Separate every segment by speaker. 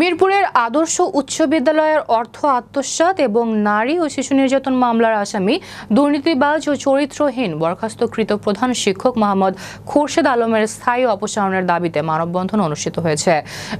Speaker 1: মিরপুরের আদর্শ উচ্চ বিদ্যালয়ের অর্থ আত্মসাৎ এবং নারী ও শিশু নির্যাতন মামলার আসামি দুর্নীতিবাজ ও চরিত্রহীন, বরখাস্তকৃত প্রধান শিক্ষক মোহাম্মদ খোরশেদ আলমের স্থায়ী অপসারণের দাবিতে মানববন্ধন অনুষ্ঠিত হয়েছে।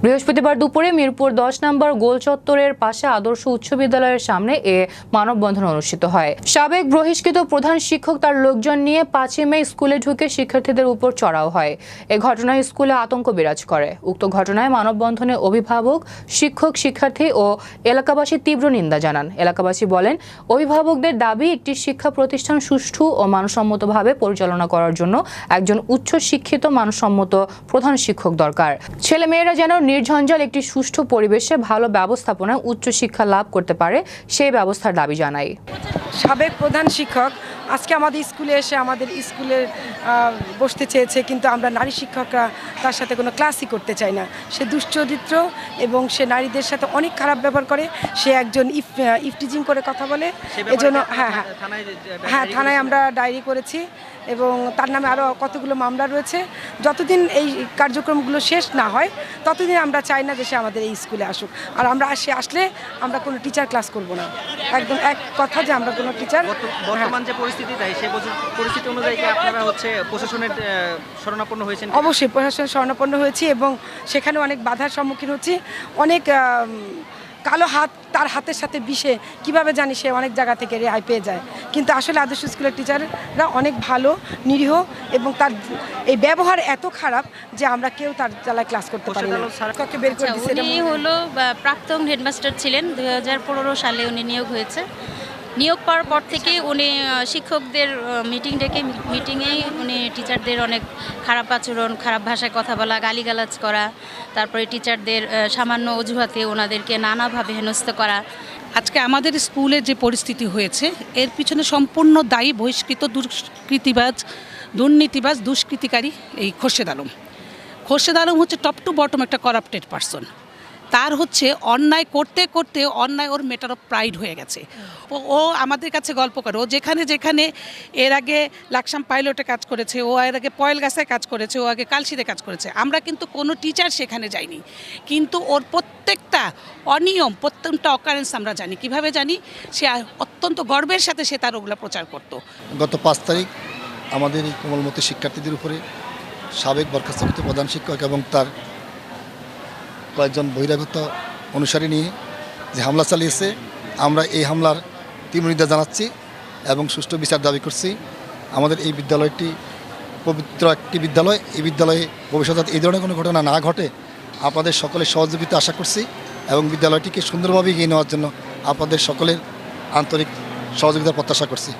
Speaker 1: বৃহস্পতিবার দুপুরে মিরপুর দশ নম্বর গোল চত্বরের পাশে আদর্শ উচ্চ বিদ্যালয়ের সামনে এ মানববন্ধন অনুষ্ঠিত হয়। সাবেক বহিষ্কৃত প্রধান শিক্ষক তার লোকজন নিয়ে পাঁচই মে স্কুলে ঢুকে শিক্ষার্থীদের উপর চড়াও হয়। এ ঘটনায় স্কুলে আতঙ্ক বিরাজ করে। উক্ত ঘটনায় মানববন্ধনে অভিভাবক শিক্ষক, শিক্ষার্থী ও এলাকাবাসী তীব্র নিন্দা জানান। এলাকাবাসী বলেন, অভিভাবকদের দাবি, একটি শিক্ষা প্রতিষ্ঠান সুষ্ঠু ও মানসম্মতভাবে পরিচালনা করার জন্য একজন উচ্চ শিক্ষিত মানসম্মত প্রধান শিক্ষক দরকার। ছেলেমেয়েরা যেন নির্ঝঞ্ঝাল একটি সুষ্ঠু পরিবেশে ভালো ব্যবস্থাপনায় উচ্চ শিক্ষা লাভ করতে পারে, সেই ব্যবস্থার দাবি জানাই
Speaker 2: সাবেক প্রধান শিক্ষক। আজকে আমাদের স্কুলে এসে আমাদের স্কুলে বসতে চেয়েছে কিন্তু আমরা নারী শিক্ষকরা তার সাথে কোনো ক্লাসই করতে চাই না। সে দুশ্চরিত্র এবং সে নারীদের সাথে অনেক খারাপ ব্যবহার করে। সে একজন ইফ ইফটিজিং করে কথা বলে। এজন্য হ্যাঁ হ্যাঁ। হ্যাঁ থানায় আমরা ডায়েরি করেছি এবং তার নামে আরও কতগুলো মামলা রয়েছে। যতদিন এই কার্যক্রমগুলো শেষ না হয় ততদিন আমরা চাই না যে সে আমাদের এই স্কুলে আসুক। আর আমরা সে আসলে আমরা কোনো টিচার ক্লাস করব না। একদম এক কথা যে আমরা কোনো টিচার
Speaker 3: বর্ত- বর্তমান যে পরিস্থিতি তাই সেই পরিস্থিতি অনুযায়ী আপনারা হচ্ছে প্রশাসনের শরণাপন্ন হয়েছেন
Speaker 2: অবশ্যই প্রশাসনের শরণাপন্ন হয়েছি এবং সেখানে অনেক বাধার সম্মুখীন হচ্ছি। অনেক কালো হাত তার হাতের সাথে বিষে কীভাবে জানি সে অনেক জায়গা থেকে রেহাই পেয়ে যায়। কিন্তু আসলে আদর্শ স্কুলের টিচাররা অনেক ভালো নিরীহ এবং তার এই ব্যবহার এত খারাপ যে আমরা কেউ তার জ্বালায় ক্লাস করতে পারি না। বের করে
Speaker 4: আচ্ছা, উনি হলো প্রাক্তন হেডমাস্টার ছিলেন। দুই হাজার পনেরো সালে উনি নিয়োগ হয়েছে। নিয়োগ পাওয়ার পর থেকে উনি শিক্ষকদের মিটিং ডেকে মিটিংয়েই উনি টিচারদের অনেক খারাপ আচরণ, খারাপ ভাষায় কথা বলা, গালিগালাজ করা, তারপরে টিচারদের সামান্য অজুহাতে ওনাদেরকে নানাভাবে হেনস্থ করা।
Speaker 5: আজকে আমাদের স্কুলে যে পরিস্থিতি হয়েছে, এর পিছনে সম্পূর্ণ দায়ী বহিষ্কৃত দুষ্কৃতিবাজ, দুর্নীতিবাজ, দুষ্কৃতিকারী এই খোরশেদ আলম। খোরশেদ আলম হচ্ছে টপ টু বটম একটা করাপ্টেড পারসন তার হচ্ছে অন্যায় করতে করতে অন্যায় ওর মেটার অফ প্রাইড হয়ে গেছে। ও আমাদের কাছে গল্প করে। ও যেখানে যেখানে এর আগে লাকসাম পাইলটে কাজ করেছে, ও এর আগে পয়েল গাছায় কাজ করেছে, ও আগে কালশিতে কাজ করেছে। আমরা কিন্তু কোনো টিচার সেখানে যাইনি। কিন্তু ওর প্রত্যেকটা অনিয়ম, প্রত্যেকটা অকারেন্স আমরা জানি। কীভাবে জানি? সে অত্যন্ত গর্বের সাথে সে তার ওগুলো প্রচার করতো।
Speaker 6: গত পাঁচ তারিখ আমাদের এই কোমলমতি শিক্ষার্থীদের উপরে সাবেক বরখাস্তকৃত প্রধান শিক্ষক এবং তার কয়েকজন বহিরাগত অনুসারী নিয়ে যে হামলা চালিয়েছে, আমরা এই হামলার তীব্র নিন্দা জানাচ্ছি এবং সুষ্ঠু বিচার দাবি করছি। আমাদের এই বিদ্যালয়টি পবিত্র একটি বিদ্যালয়। এই বিদ্যালয়ে ভবিষ্যতে এই ধরনের কোনো ঘটনা না ঘটে, আপনাদের সকলের সহযোগিতা আশা করছি এবং বিদ্যালয়টিকে সুন্দরভাবে এগিয়ে নেওয়ার জন্য আপনাদের সকলের আন্তরিক সহযোগিতার প্রত্যাশা করছি।